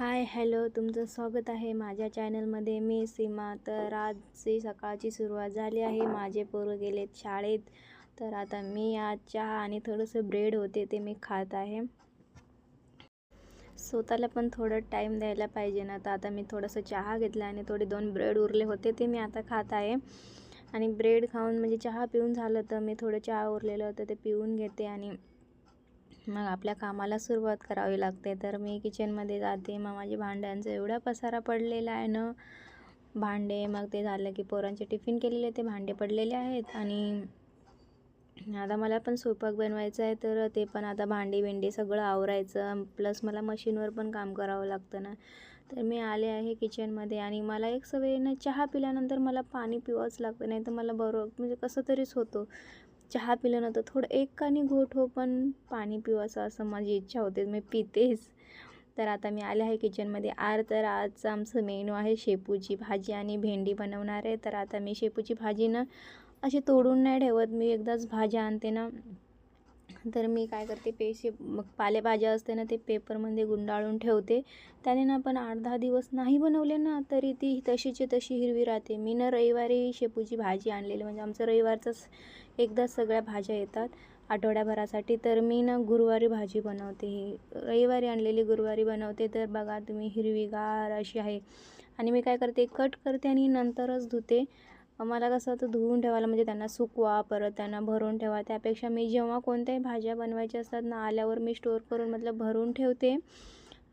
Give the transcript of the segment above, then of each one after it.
Hi hello तुमचं स्वागत आहे माझ्या चॅनलमध्ये. मी सीमा. तर आजची सकाळची सुरुवात झाली आहे. माझे पोरं गेलेत शाळेत. तर आता मी आज चहा आणि थोडंसं ब्रेड होते ते मी खात आहे. स्वतःला पण थोडं टाईम द्यायला पाहिजे ना. तर आता मी थोडंसं चहा घेतला आणि थोडे दोन ब्रेड उरले होते ते मी आता खात आहे. आणि ब्रेड खाऊन म्हणजे चहा पिऊन झालं तर मी थोडं चहा उरलेलं होतं ते पिऊन घेते आणि मग आपल्या कामाला सुरुवात करावी लागते. तर मी किचनमध्ये जाते. मग माझ्या भांड्यांचा एवढा पसारा पडलेला आहे ना. भांडे मग ते झालं की पोरांचे टिफिन केलेले ते भांडे पडलेले आहेत. आणि आता मला पण स्वयंपाक बनवायचा आहे. तर ते पण आता भांडी बिंडी सगळं आवरायचं. प्लस मला मशीनवर पण काम करावं लागतं ना. तर मी आले आहे किचनमध्ये आणि मला एक सवय ना चहा पिल्यानंतर मला पाणी पिवावंच लागतं. नाही तर मला बरोबर म्हणजे कसं तरीच होतो. चहा पिलं नव्हतं थोडं एक कानी घोट हो पण पाणी पिवायचं असं माझी इच्छा होते. मी पितेच. तर आता मी आले आहे किचनमध्ये आर तर आज आमचं मेनू आहे शेपूची भाजी आणि भेंडी बनवणार आहे. तर आता मी शेपूची भाजी ना अशी तोडून नाही ठेवत. मी एकदाच भाज्या आणते ना. तर मी काय करते पेशे मग पालेभाज्या असते ना ते पेपरमध्ये गुंडाळून ठेवते. त्याने ना पण आठ दहा दिवस नाही बनवले ना तरी ती तशीची तशी हिरवी राहते. मी ना रविवारी शेपूची भाजी आणलेली म्हणजे आमचं रविवारचंच एकदा सगळ्या भाज्या येतात आठवड्याभरासाठी. तर मी ना गुरुवारी भाजी बनवते. ही रविवारी आणलेली गुरुवारी बनवते. तर बघा तुम्ही हिरवीगार अशी आहे. आणि मी काय करते कट करते आणि नंतरच धुते. मला कसं होतं धुवून ठेवायला म्हणजे त्यांना सुकवा परत त्यांना भरून ठेवा. त्यापेक्षा मी जेव्हा कोणत्याही भाज्या बनवायच्या असतात ना आल्यावर मी स्टोअर करून मतलब भरून ठेवते.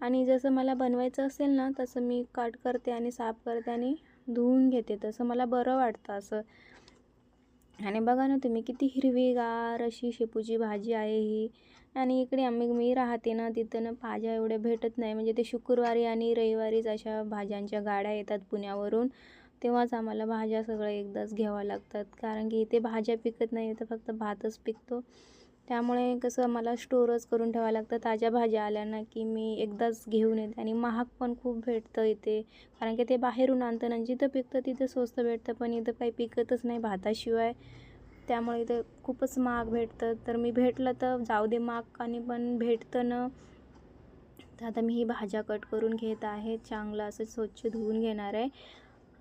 आणि जसं मला बनवायचं असेल ना तसं मी कट करते आणि साफ करते आणि धुवून घेते. तसं मला बरं वाटतं असं. आणि बघा ना तुम्ही किती हिरवीगार अशी शेपूची भाजी आहे ही. आणि इकडे आम्ही मी राहते ना तिथं ना भाज्या एवढ्या भेटत नाही. म्हणजे ते शुक्रवारी आणि रविवारीच अशा भाज्यांच्या गाड्या येतात पुण्यावरून. तेव्हाच आम्हाला भाज्या सगळ्या एकदाच घ्याव्या लागतात. कारण की इथे भाज्या पिकत नाही तर फक्त भातच पिकतो. त्यामुळे कसं मला स्टोरच करून ठेवावं लागतं ताज्या भाज्या आल्या ना की मी एकदाच घेऊन येते. आणि महाग पण खूप भेटतं इथे. कारण की ते बाहेरून आणतं ना जिथं पिकतं तिथं स्वस्त भेटतं. पण इथं काही पिकतच नाही भाताशिवाय. त्यामुळे इथं खूपच महाग भेटतं. तर मी भेटलं तर जाऊ दे महाग. आणि पण भेटतं ना तर आता मी ही भाज्या कट करून घेत आहे. चांगलं असं स्वच्छ धुवून घेणार आहे.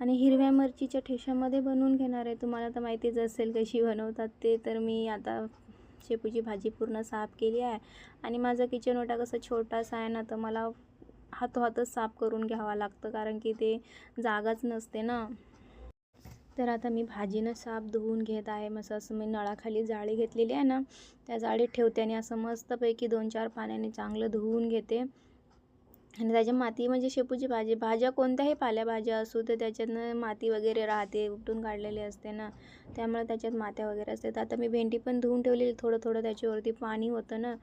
आणि हिरव्या मिरचीच्या ठेशामध्ये बनवून घेणार आहे. तुम्हाला तर माहितीच असेल कशी बनवतात ते. तर मी आता शेपूची भाजी पूर्ण साफ केली आहे. आणि माझा किचन ओटा कसं छोटासा आहे ना तर मला हातोहातच साफ करून घ्यावा लागतं कारण की ते जागाच नसते ना. तर आता मी भाजीनं साफ धुवून घेत आहे. मस्त असं मी नळाखाली जाळी घेतलेली आहे ना त्या जाळीत ठेवते आणि असं मस्तपैकी दोन चार पाण्याने चांगलं धुवून घेते. आणि त्याच्या माती म्हणजे शेपूची भाजी भाज्या कोणत्याही पाल्याभाज्या असू तर त्याच्यातनं माती वगैरे राहते उपटून काढलेली असते ना त्यामुळे त्याच्यात मात्या वगैरे असते तर आता मी भेंडी पण धुवून ठेवलेली थोडं थोडं त्याच्यावरती पाणी होतं ना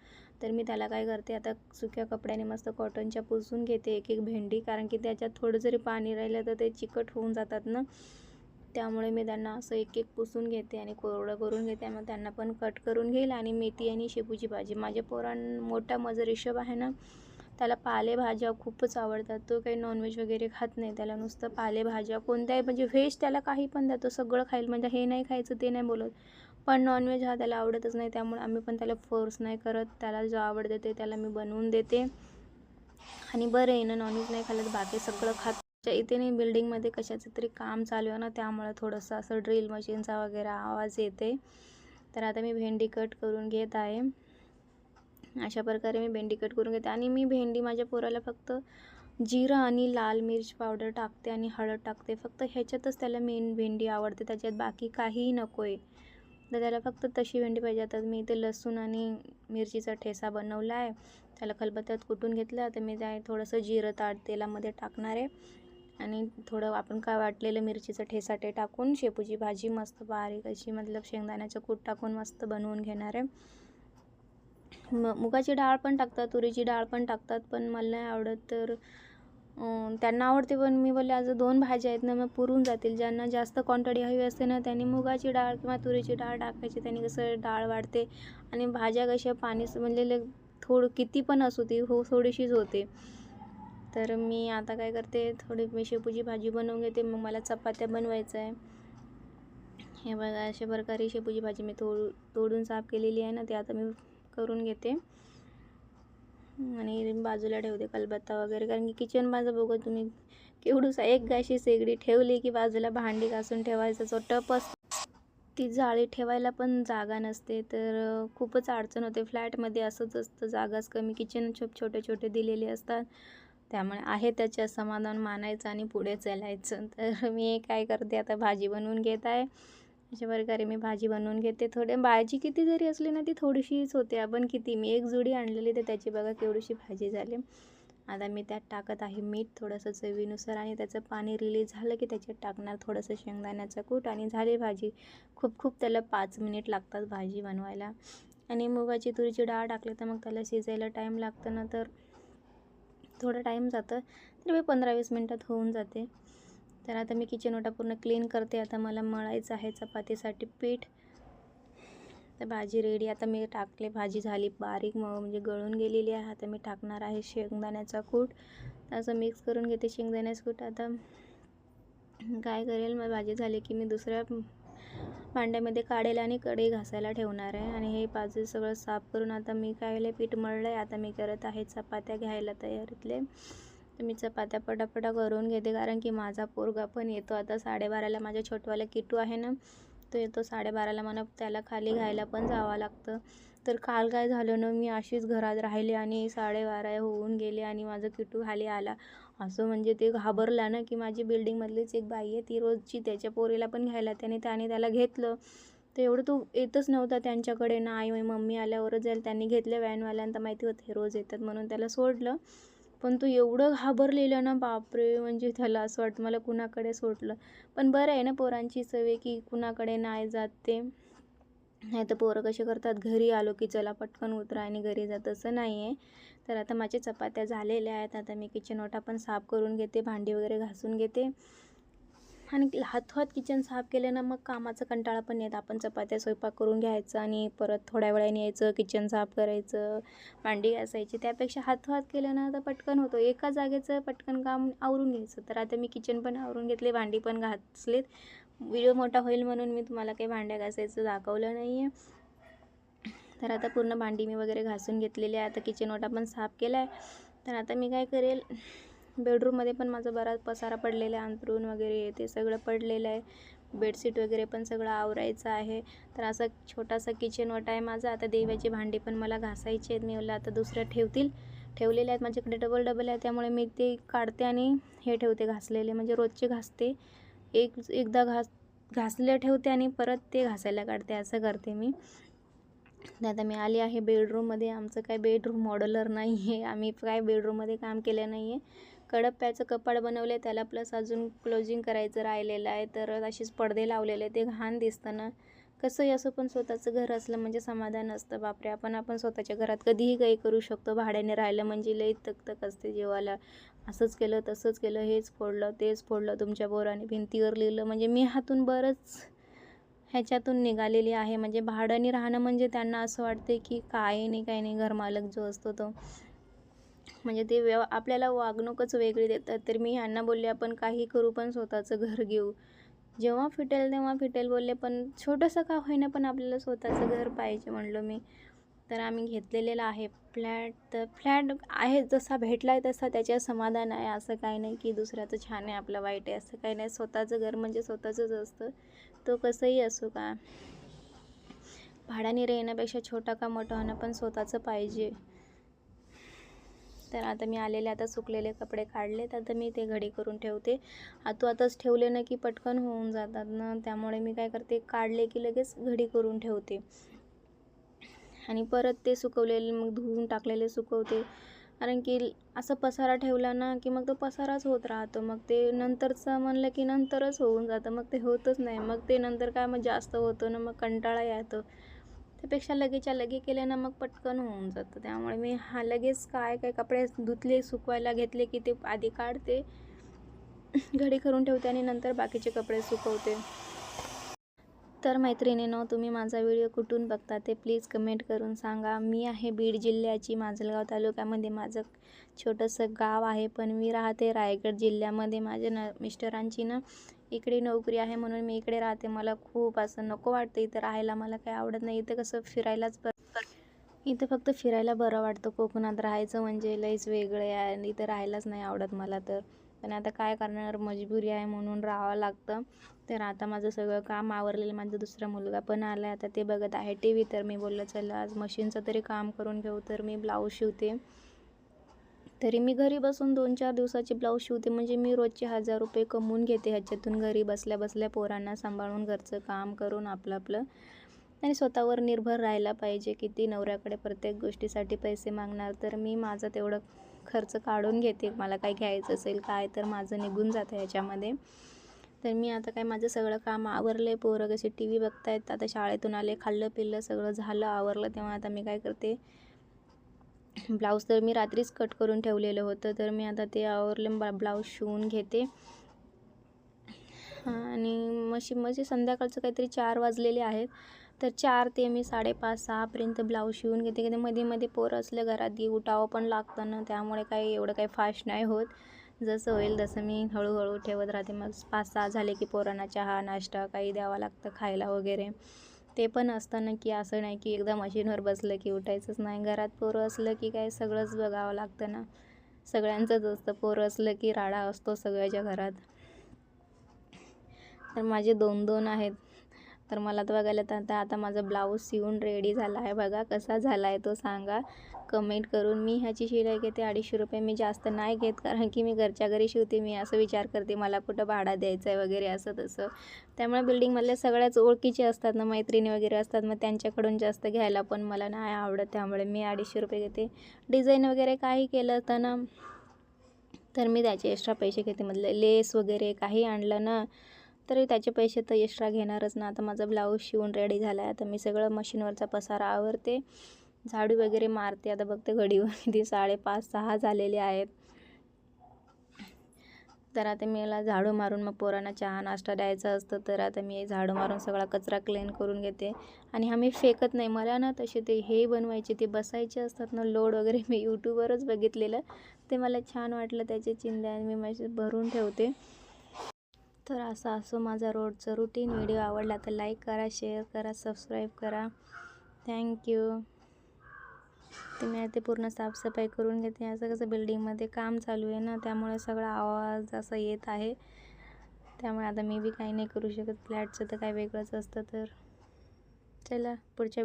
तर मी त्याला काय करते आता सुक्या कपड्याने मस्त कॉटनच्या पुसून घेते एक एक भेंडी कारण की त्याच्यात थोडं जरी पाणी राहिलं तर ते चिकट होऊन जातात ना. त्यामुळे मी त्यांना असं एक एक पुसून घेते आणि कोरडं करून घेते मग त्यांना पण कट करून घेईल आणि मेथी आणि शेपूची भाजी. माझ्या पोरां मोठा माझा रिषभ आहे ना त्याला पालेभाज्या खूपच आवडतात. तो काही नॉनव्हेज वगैरे खात नाही. त्याला नुसतं पालेभाज्या कोणत्याही म्हणजे व्हेज त्याला काही पण द्या. तो सगळं खाईल. म्हणजे हे नाही खायचं ते नाही बोलत. पण नॉनव्हेज हा त्याला आवडतच नाही. त्यामुळे आम्ही पण त्याला फोर्स नाही करत. त्याला जो आवडते ते त्याला मी बनवून देते. आणि बरं आहे ना नॉनव्हेज नाही खाल्लं तर बाकी सगळं खात. इथे नाही बिल्डिंगमध्ये कशाचं तरी काम चालू आहे ना त्यामुळे थोडंसं असं ड्रिल मशीनचा वगैरे आवाज येते. तर आता मी भेंडी कट करून घेत आहे. अशा प्रकारे मी भेंडी कट करून घेते. आणि मी भेंडी माझ्या पोराला फक्त जिरं आणि लाल मिर्च पावडर टाकते आणि हळद टाकते. फक्त ह्याच्यातच त्याला मेन भेंडी आवडते. त्याच्यात बाकी काहीही नको आहे तर त्याला फक्त तशी भेंडी पाहिजे. आता मी इथे लसूण आणि मिरचीचा ठेसा बनवला आहे त्याला खलबत्त्यात कुटून घेतलं. तर मी त्या थोडंसं जिरं ताट तेलामध्ये टाकणार आहे. आणि थोडं आपण काय वाटलेलं मिरचीचं ठेसा ते टाकून शेपूची भाजी मस्त बारीक अशी मतलब शेंगदाण्याचं कूट टाकून मस्त बनवून घेणार आहे. म मुगाची डाळ पण टाकतात तुरीची डाळ पण टाकतात पण मला नाही आवडत. तर त्यांना आवडते पण मी बोलले आज दोन भाज्या आहेत ना मग पुरून जातील. ज्यांना जास्त क्वांटिटी हवी असते ना त्यांनी मुगाची डाळ किंवा तुरीची डाळ टाकायची. त्यांनी कसं डाळ वाढते आणि भाज्या कशा पाणी म्हणजे थोडं किती पण असू ती हो थोडीशीच होते. तर मी आता काय करते थोडी मी शेपूची भाजी बनवून घेते. मग मला चपात्या बनवायचं आहे. हे बघा अशा प्रकारे शेपूची भाजी मी तोड तोडून साफ केलेली आहे ना ते आता मी करून घेते. आणि बाजूला ठेवते कलबत्ता वगैरे. कारण की किचन माझं बघा तुम्ही केवढूसा एक गाशी शेगडी ठेवली की बाजूला भांडी घासून ठेवायचं. जो टप असतो ती जाळी ठेवायला पण जागा नसते. तर खूपच अडचण होते. फ्लॅटमध्ये असंच असतं. जागाच कमी. किचन छोप छोटे छोटे दिलेले असतात. त्यामुळे आहे त्याच्या समाधान मानायचं आणि पुढे चालायचं. तर मी काय करते? आता भाजी बनवून घेत आहे. अशा प्रकारे मी भाजी बनवून घेते. थोडे भाजी किती जरी असली ना ती थोडीशीच होते. आपण किती मी एक जुडी आणलेली तर त्याची बघा केवढीशी भाजी झाली. आता मी त्यात टाकत आहे मीठ थोडंसं चवीनुसार आणि त्याचं पाणी रिलीज झालं की त्याच्यात टाकणार थोडंसं शेंगदाण्याचं कूट आणि झाली भाजी. खूप खूप त्याला पाच मिनिट लागतात भाजी बनवायला. आणि मुगाची तुरीची डाळ टाकली तर मग त्याला शिजायला टाईम लागतं ना तर थोडं टाईम जातं. तर मी पंधरा वीस मिनटात होऊन जाते. तर आता मी किचन ओटा पूर्ण क्लीन करते. आता मला मळायचं आहे चपातीसाठी पीठ. तर भाजी रेडी आता मी टाकले भाजी झाली बारीक म म्हणजे गळून गेलेली आहे. आता मी टाकणार आहे शेंगदाण्याचा कूट. असं मिक्स करून घेते शेंगदाण्याचं कूट. आता काय करेल मग भाजी झाली की मी दुसऱ्या भांड्यामध्ये काढेल आणि कढई घासायला ठेवणार आहे. आणि हे बाजू सगळं साफ करून आता मी काय पीठ मळलं आहे आता मी करत आहे चपात्या घ्यायला तयारीतले. तर मी चपात्या पटापटा करून घेते कारण की माझा पोरगा पण येतो. आता साडेबाराला माझ्या छोटवाला किटू आहे ना तो येतो साडेबाराला. मला त्याला खाली घ्यायला पण जावं लागतं. तर काल काय झालं ना मी अशीच घरात राहिले आणि साडेबारा होऊन गेले आणि माझं किटू खाली आला. असं म्हणजे ते घाबरला ना की माझी बिल्डिंगमधलीच एक बाई आहे ती रोजची त्याच्या पोरीला पण घ्यायला त्याने त्याने त्याला घेतलं. तर एवढं तो येतच नव्हता त्यांच्याकडे. ना आई मम्मी आल्यावरच जाईल त्यांनी घेतलं व्हॅनवाल्यांना. माहिती होतं हे रोज येतात म्हणून त्याला सोडलं. पण तो एवढं घाबरलेलं ना बापरे! म्हणजे त्याला असं वाटतं मला कुणाकडे सोडलं? पण बरं आहे ना पोरांची सवय की कुणाकडे नाही जात ते. नाही तर पोरं कसे करतात? घरी आलो की चला पटकन उतरा आणि घरी जात असं नाही आहे तर आता माझ्या चपात्या झालेल्या आहेत. आता मी किचन ओटा पण साफ करून घेते भांडी वगैरे घासून घेते. आणि हातोहात किचन साफ केलं ना मग कामाचा कंटाळा पण येत. आपण चपात्या स्वयंपाक करून घ्यायचं आणि परत थोड्या वेळाने यायचं किचन साफ करायचं भांडी घासायची. त्यापेक्षा हातोहात केलं ना तर पटकन होतो. एका जागेचं पटकन काम आवरून घ्यायचं. तर आता मी किचन पण आवरून घेतले भांडी पण घासलेत. व्हिडिओ मोठा होईल म्हणून मी तुम्हाला काही भांड्या घासायचं दाखवलं नाही आहे तर आता पूर्ण भांडी मी वगैरे घासून घेतलेली आहे. आता किचन ओटा पण साफ केला आहे तर आता मी काय करेल बेडरूममध्ये पण माझं बराच पसारा पडलेला आहे अंथरूण वगैरे ते सगळं पडलेलं आहे. बेडशीट वगैरे पण सगळं आवरायचं आहे. तर असा छोटासा किचन आहे माझा. आता देवाची भांडी पण मला घासायची आहेत. मी मला आता दुसऱ्या ठेवतील. ठेवलेले आहेत. माझ्याकडे डबल डबल आहे. त्यामुळे मी ते काढते आणि हे ठेवते घासलेले. म्हणजे रोजचे घासते. एक एकदा घास घासले ठेवते आणि परत ते घासायला काढते. असं करते मी. आता मी आली आहे बेडरूममध्ये. आमचं काय बेडरूम मॉडलर नाही आहे आम्ही काय बेडरूममध्ये काम केलं नाही आहे कडप्प्याचं कपाड बनवलं आहे त्याला प्लस अजून क्लोजिंग करायचं राहिलेलं आहे. तर अशीच पडदे लावलेले ते घाण दिसतं ना कसंही असं पण स्वतःचं घर असलं म्हणजे समाधान असतं. बापरे आपण आपण स्वतःच्या घरात कधीही काही करू शकतो. भाड्याने राहिलं म्हणजे लई तक असते जेवायला असंच केलं तसंच केलं हेच फोडलं तेच फोडलं तुमच्या पोराने भिंतीवर लिहिलं. म्हणजे मी हातून बरंच ह्याच्यातून निघालेली आहे. म्हणजे भाड्याने राहणं म्हणजे त्यांना असं वाटते की काय नाही काय नाही. घरमालक जो असतो तो म्हणजे ते व्यव आपल्याला वागणूकच वेगळी देतात. तर मी ह्यांना बोलले आपण काही करू पण स्वतःचं घर घेऊ. जेव्हा फिटेल तेव्हा फिटेल बोलले पण छोटंसं का होईना पण आपल्याला स्वतःचं घर पाहिजे म्हणलो मी. तर आम्ही घेतलेलं आहे फ्लॅट. तर फ्लॅट आहे जसा भेटला आहे तसा त्याच्यात समाधान आहे. असं काही नाही की दुसऱ्याचं छान आहे आपलं वाईट आहे. असं काही नाही. स्वतःचं घर म्हणजे स्वतःचंच असतं. तो कसंही असो का. भाड्याने राहण्यापेक्षा छोटा का मोठा होणं पण स्वतःचं पाहिजे. तर आता मी आलेले आता सुकलेले कपडे काढलेत. आता मी ते घडी करून ठेवते. आतू आताच ठेवले ना की पटकन होऊन जातात ना. त्यामुळे मी काय करते काढले की लगेच घडी करून ठेवते. आणि परत ते सुकवलेले मग धुवून टाकलेले सुकवते. कारण की असं पसारा ठेवला ना की मग तो पसाराच होत राहतो. मग ते नंतरचं म्हणलं की नंतरच होऊन जातं. मग ते होतच नाही. मग ते नंतर काय मग जास्त होतं ना मग कंटाळा येतो. त्यापेक्षा लगेच्या लगे केल्यानं मग पटकन होऊन जातं. त्यामुळे मी हा लगेच काय काय कपडे धुतले सुकवायला घेतले की ते आधी काढते घडी करून ठेवते आणि नंतर बाकीचे कपडे सुकवते. तर मैत्रिणीनो तुम्ही माझा व्हिडिओ कुठून बघता ते प्लीज कमेंट करून सांगा. मी आहे बीड जिल्ह्याची माजलगाव तालुक्यामध्ये माझं छोटंसं गाव आहे पण मी राहते रायगड जिल्ह्यामध्ये. माझ्या न मिस्टरांची ना इकडे नोकरी आहे म्हणून मी इकडे राहते. मला खूप असं नको वाटतं इथं राहायला. मला काही आवडत नाही. इथं कसं फिरायलाच बरं इथं फक्त फिरायला बरं वाटतं. कोकणात राहायचं म्हणजे लईच वेगळं आहे आणि इथं राहायलाच नाही आवडत मला तर. पण आता काय करणार? मजबुरी आहे म्हणून राहावं लागतं. तर आता माझं सगळं काम आवरलेलं माझा दुसरा मुलगा पण आला आहे आता ते बघत आहे. टी व्ही तर मी बोललं चला आज मशीनचं तरी काम करून घेऊ. तर मी ब्लाऊज शिवते. तरी मी घरी बसून दोन चार दिवसाचे ब्लाऊज शिवते. म्हणजे मी रोजचे हजार रुपये कमवून घेते ह्याच्यातून घरी बसल्या बसल्या पोरांना सांभाळून घरचं काम करून आपलं आपलं. आणि स्वतःवर निर्भर राहायला पाहिजे किती नवऱ्याकडे प्रत्येक गोष्टीसाठी पैसे मागणार. तर मी माझं तेवढं खर्च काढून घेते. मला काय घ्यायचं असेल काय तर माझं निघून जातं ह्याच्यामध्ये. तर मी आता काय माझं सगळं काम आवरलं आहे पोरं कसे टी व्ही बघतायत. आता शाळेतून आले खाल्लं पिल्लं सगळं झालं आवरलं. तेव्हा आता मी काय करते ब्लाऊज तर मी रात्रीच कट करून ठेवलेलं होतं तर मी आता ते आवरलं ब्लाऊज शिवून घेते. आणि मशी म्हणजे संध्याकाळचं काहीतरी चार वाजलेले आहेत तर चार ते मी साडेपाच सहापर्यंत ब्लाऊज शिवून घेते कधी मध्ये मध्ये पोर असलं घरात उठावं पण लागतं ना त्यामुळे काही एवढं काही फास्ट नाही होत. जसं होईल तसं मी हळूहळू ठेवत राहते. मग पाच सहा झाले की पोरांना चहा नाश्ता काही द्यावा लागतं खायला वगैरे. ते पण असताना की असं नाही की एकदा मशीनवर बसलं की उठायचंच नाही. घरात पोरं असलं की काय सगळंच बघावं लागतं ना. सगळ्यांचंच असतं. पोरं असलं की राडा असतो सगळ्याच्या घरात. तर माझे दोन दोन आहेत. तर मला तर बघायला तर आता आता माझा ब्लाऊज शिवून रेडी झाला आहे. बघा कसा झाला आहे तो सांगा. कमेंट करून मी ह्याची शिलाई घेते अडीचशे रुपये मी जास्त नाही घेत कारण की मी घरच्या घरी शिवते मी असं विचार करते मला कुठं भाडा द्यायचं आहे वगैरे असं तसं. त्यामुळे बिल्डिंगमधल्या सगळ्याच ओळखीचे असतात ना मैत्रिणी वगैरे असतात मग त्यांच्याकडून जास्त घ्यायला पण मला नाही आवडत त्यामुळे मी अडीचशे रुपये घेते. डिझाईन वगैरे काही केलं तर ना तर मी त्याचे एक्स्ट्रा पैसे घेते म्हटलं लेस वगैरे काही आणलं ना तरी त्याचे पैसे तर एक्स्ट्रा घेणारच ना. आता माझा ब्लाऊज शिवून रेडी झाला आहे आता मी सगळं मशीनवरचा पसारा आवरते. झाडू वगैरे मारते. आता बघते घडीवर किती साडेपाच सहा झालेले आहेत. तर आता मी याला झाडू मारून मग पोरांना चहा नाश्ता द्यायचा असतं. तर आता मी झाडू मारून सगळा कचरा क्लीन करून घेते. आणि हा मी फेकत नाही. मला ना तसे ते हे बनवायचे ते बसायचे असतात ना लोड वगैरे मी यूट्यूबवरच बघितलेलं. ते मला छान वाटलं त्याचे चिंध्या मी माझे भरून ठेवते. तर असं असो माझा रोडचं रुटीन व्हिडिओ आवडला तर लाईक करा शेअर करा सबस्क्राईब करा. थँक्यू ते मी ते पूर्ण साफसफाई करून घेते. असं कसं बिल्डिंगमध्ये काम चालू आहे ना त्यामुळे सगळा आवाज असा येत आहे. त्यामुळे आता मी बी काही नाही करू शकत. फ्लॅटचं तर काय वेगळंच असतं तर. चला पुढच्या